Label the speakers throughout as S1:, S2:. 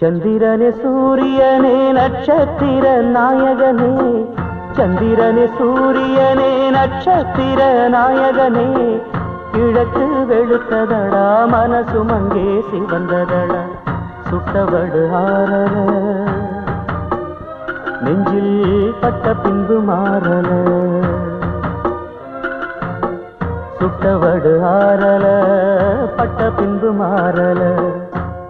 S1: சந்திரனே சூரியனே நட்சத்திர நாயகனே. சந்திரனே சூரியனே நட்சத்திர நாயகனே. கிழக்கு வெளுத்ததடா மனசு மங்கே சிவந்ததடா. சுட்டவடு ஆரல நெஞ்சில் பட்ட பின்பு மாறல. சுட்டவடு ஆறல பட்ட பின்பு மாறல.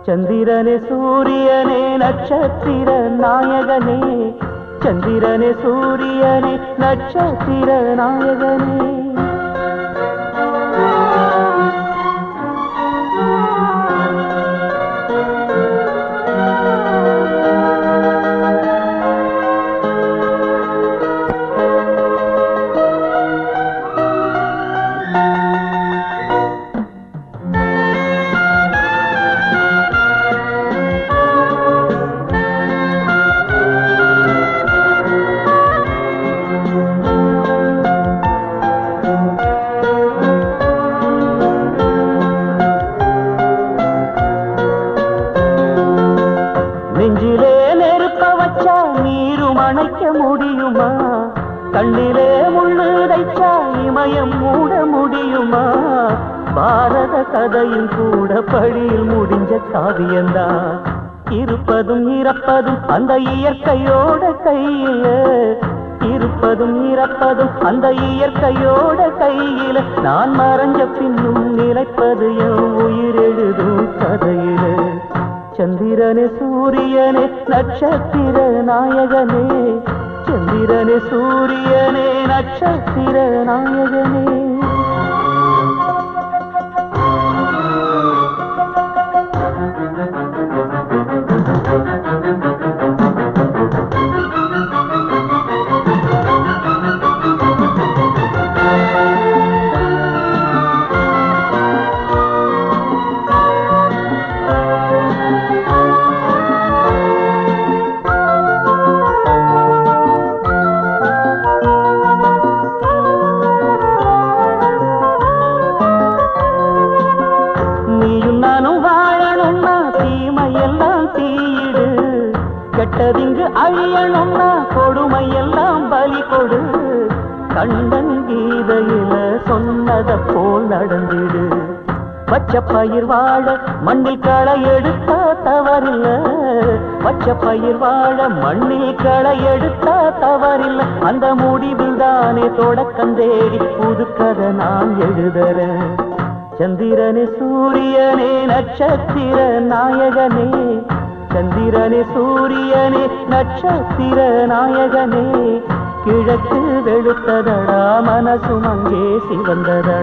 S1: சந்திரனே சூரியனே நட்சத்திர நாயகனே. சந்திரனே சூரியனே நட்சத்திர நாயகனே. கண்ணிலே முள்ளு தைச்சா இமயம் மூட முடியுமா? பாரத கதையும் கூட பழியில் முடிஞ்ச காவியந்தா. இருப்பதும் இறப்பதும் அந்த இயற்கையோட கையில. இருப்பதும் இறப்பதும் அந்த இயற்கையோட கையில. நான் மறைஞ்ச பின்னும் நிலைப்பது என் உயிர் எழுதும் கதையில. சந்திரனே சூரியனே நட்சத்திர நாயகனே சந்திரனே சூரியனே நட்சத்திர நாயகனே. கெட்டதிங்கு அழியணும்னா கொடுமை எல்லாம் பலி கொடு. கண்டன் கீதையில சொன்னத போல் நடந்திடு. பச்சை பயிர் வாழ மண்ணில் களை எடுத்தா தவறில்ல. பச்சை பயிர் வாழ மண்ணில் களை எடுத்தா தவறில்ல. அந்த முடிவில் தானே தொடக்கம் தேடி புதுக்கதை நான் எழுதுறேன். சந்திரனே சூரியனே நட்சத்திர நாயகனே சந்திரனே சூரியனே நட்சத்திர நாயகனே. கிழக்கு வெளுத்ததடா மனசும் அங்கே சிவந்ததடா.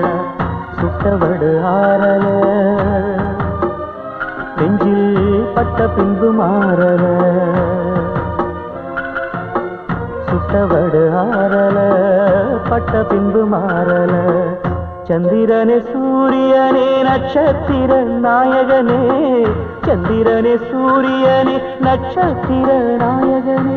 S1: சுட்டவடு ஆறல. நெஞ்சில் பட்ட பின்பு மாறல. சுட்டவடு ஆறல பட்ட பின்பு மாறல. சந்திரனே சூரியனே நட்சத்திர நாயகனே. சந்திரனே சூரியனே நட்சத்திர நாயகனே